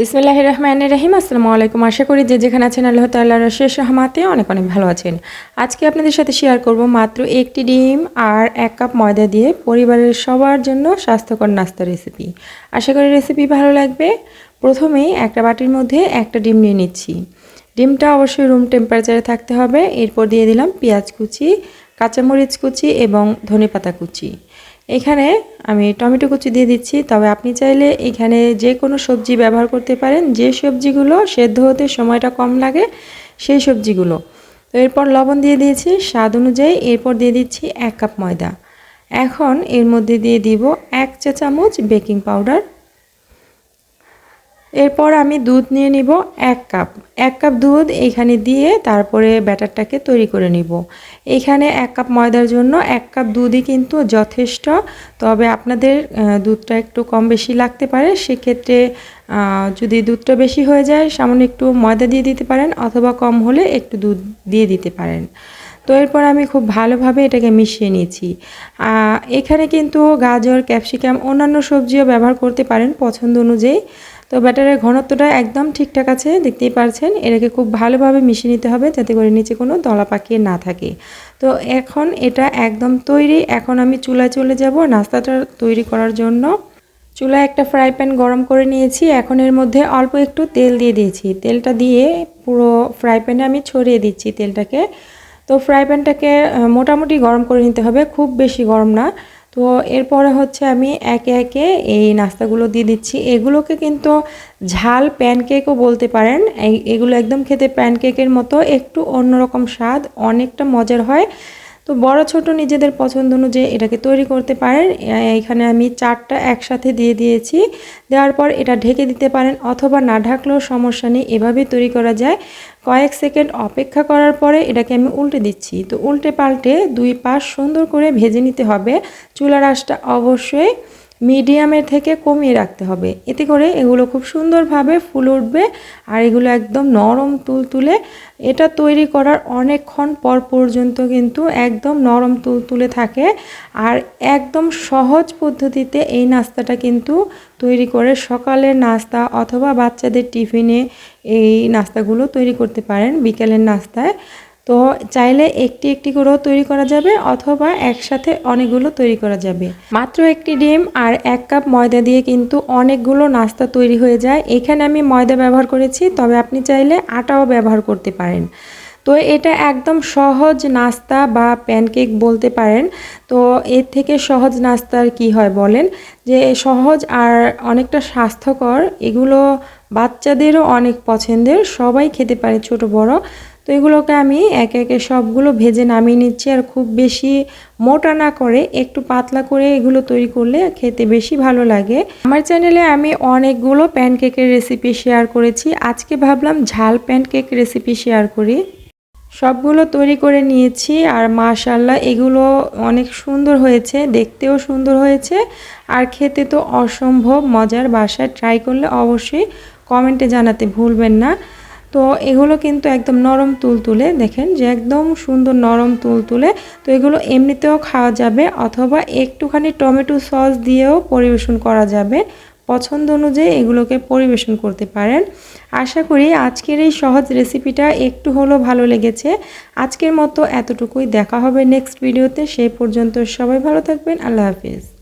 বিসমিল্লাহ রহমান রহিম, আসসালামু আলাইকুম। আশা করি যে যেখানে আছেন আল্লাহ তাল্লাহ শেষ রহমাতে অনেক অনেক ভালো আছেন। আজকে আপনাদের সাথে শেয়ার করব মাত্র একটি ডিম আর এক কাপ ময়দা দিয়ে পরিবারের সবার জন্য স্বাস্থ্যকর নাস্তা রেসিপি আশা করি রেসিপি ভালো লাগবে। প্রথমেই একটা বাটির মধ্যে একটা ডিম নিয়ে নিচ্ছি। ডিমটা অবশ্যই রুম টেম্পারেচারে থাকতে হবে। এরপর দিয়ে দিলাম পেঁয়াজ কুচি, কাঁচামরিচ কুচি এবং ধনেপাতা কুচি। এখানে আমি টমেটো কুচি দিয়ে দিচ্ছি, তবে আপনি চাইলে এখানে যে কোনো সবজি ব্যবহার করতে পারেন, যে সবজিগুলো সেদ্ধ হতে সময়টা কম লাগে সেই সবজিগুলো। তো এরপর লবণ দিয়ে দিয়েছি, স্বাদ অনুযায়ী এরপর দিয়ে দিচ্ছি এক কাপ ময়দা। এখন এর মধ্যে দিয়ে দিব এক চা চামচ বেকিং পাউডার। এরপর আমি দুধ নিয়ে নিব এক কাপ। এক কাপ দুধ এইখানে দিয়ে তারপরে ব্যাটারটাকে তৈরি করে নিব। এখানে এক কাপ ময়দার জন্য এক কাপ দুধই কিন্তু যথেষ্ট, তবে আপনাদের দুধটা একটু কম বেশি লাগতে পারে। সেক্ষেত্রে যদি দুধটা বেশি হয়ে যায়, সামান্য একটু ময়দা দিয়ে দিতে পারেন অথবা কম হলে একটু দুধ দিয়ে দিতে পারেন। তো এরপর আমি খুব ভালোভাবে এটাকে মিশিয়ে নিয়েছি। এখানে কিন্তু গাজর, ক্যাপসিকাম, অন্যান্য সবজিও ব্যবহার করতে পারেন পছন্দ অনুযায়ী। তো ব্যাটারের ঘনত্বটা একদম ঠিকঠাক আছে, দেখতেই পারছেন। এটাকে খুব ভালোভাবে মিশিয়ে নিতে হবে যাতে করে নিচে কোনো দলা পাকিয়ে না থাকে। তো এখন এটা একদম তৈরি। এখন আমি চুলায় চলে যাব নাস্তাটা তৈরি করার জন্য। চুলায় একটা ফ্রাই প্যান গরম করে নিয়েছি। এখন এর মধ্যে অল্প একটু তেল দিয়ে দিয়েছি। তেলটা দিয়ে পুরো ফ্রাই প্যানে আমি ছড়িয়ে দিচ্ছি তেলটাকে। তো ফ্রাই প্যানটাকে মোটামুটি গরম করে নিতে হবে। খুব বেশি গরম না। তো এরপরে হচ্ছে আমি একে একে এই নাস্তাগুলো দিয়ে দিচ্ছি। এগুলোকে কিন্তু ঝাল প্যানকেকও বলতে পারেন। এগুলো একদম খেতে প্যানকেকের মতো, একটু অন্যরকম স্বাদ, অনেকটা মজার হয়। তো বড় ছোট নিজেদের পছন্দ অনুযায়ী এটাকে তৈরি করতে পারেন। এখানে আমি চারটা একসাথে দিয়ে দিয়েছি। দেওয়ার পর এটা ঢেকে দিতে পারেন অথবা না ঢাকলেও সমস্যা নেই, এভাবেই তৈরি করা যায়। কয়েক সেকেন্ড অপেক্ষা করার পরে এটাকে আমি উল্টে দিচ্ছি। তো উল্টে পাল্টে দুই পাশ সুন্দর করে ভেজে নিতে হবে। চুলার আঁশটা অবশ্যই মিডিয়ামের থেকে কমিয়ে রাখতে হবে। এতে করে এগুলো খুব সুন্দরভাবে ফুল উঠবে আর এগুলো একদম নরম তুল তুলে এটা তৈরি করার অনেকক্ষণ পর পর্যন্ত কিন্তু একদম নরম তুল তুলে থাকে আর একদম সহজ পদ্ধতিতে এই নাস্তাটা কিন্তু তৈরি করে সকালের নাস্তা অথবা বাচ্চাদের টিফিনে এই নাস্তাগুলো তৈরি করতে পারেন বিকেলের নাস্তায়। তো চাইলে একটি একটি করেও তৈরি করা যাবে অথবা একসাথে অনেকগুলো তৈরি করা যাবে। মাত্র একটি ডিম আর এক কাপ ময়দা দিয়ে কিন্তু অনেকগুলো নাস্তা তৈরি হয়ে যায়। এখানে আমি ময়দা ব্যবহার করেছি, তবে আপনি চাইলে আটাও ব্যবহার করতে পারেন। তো এটা একদম সহজ নাস্তা বা প্যানকেক বলতে পারেন। তো এর থেকে সহজ নাস্তার কি হয় বলেন? যে সহজ আর অনেকটা স্বাস্থ্যকর, এগুলো বাচ্চাদেরও অনেক পছন্দের, সবাই খেতে পারে ছোট বড়। তো এগুলোকে আমি একে একে সবগুলো ভেজে নামিয়ে নিচ্ছি আর খুব বেশি মোটা না করে একটু পাতলা করে এগুলো তৈরি করলে খেতে বেশি ভালো লাগে। আমার চ্যানেলে আমি অনেকগুলো প্যানকেকের রেসিপি শেয়ার করেছি। আজকে ভাবলাম ঝাল প্যানকেক রেসিপি শেয়ার করি। সবগুলো তৈরি করে নিয়েছি আর মাশাল্লাহ এগুলো অনেক সুন্দর হয়েছে, দেখতেও সুন্দর হয়েছে। আর খেতে তো অসম্ভব মজার, বাসায় ট্রাই করলে অবশ্যই কমেন্টে জানাতে ভুলবেন না। তো এগুলো কিন্তু একদম নরম তুল তুলে দেখেন যে একদম সুন্দর নরম তুল তুলে তো এগুলো এমনিতেও খাওয়া যাবে অথবা একটুখানি টমেটো সস দিয়েও পরিবেশন করা যাবে। পছন্দ অনুযায়ী এগুলোকে পরিবেশন করতে পারেন। আশা করি আজকের এই সহজ রেসিপিটা একটু হলেও ভালো লেগেছে। আজকের মতো এতটুকুই। দেখা হবে নেক্সট ভিডিওতে। সেই পর্যন্ত সবাই ভালো থাকবেন। আল্লাহ হাফিজ।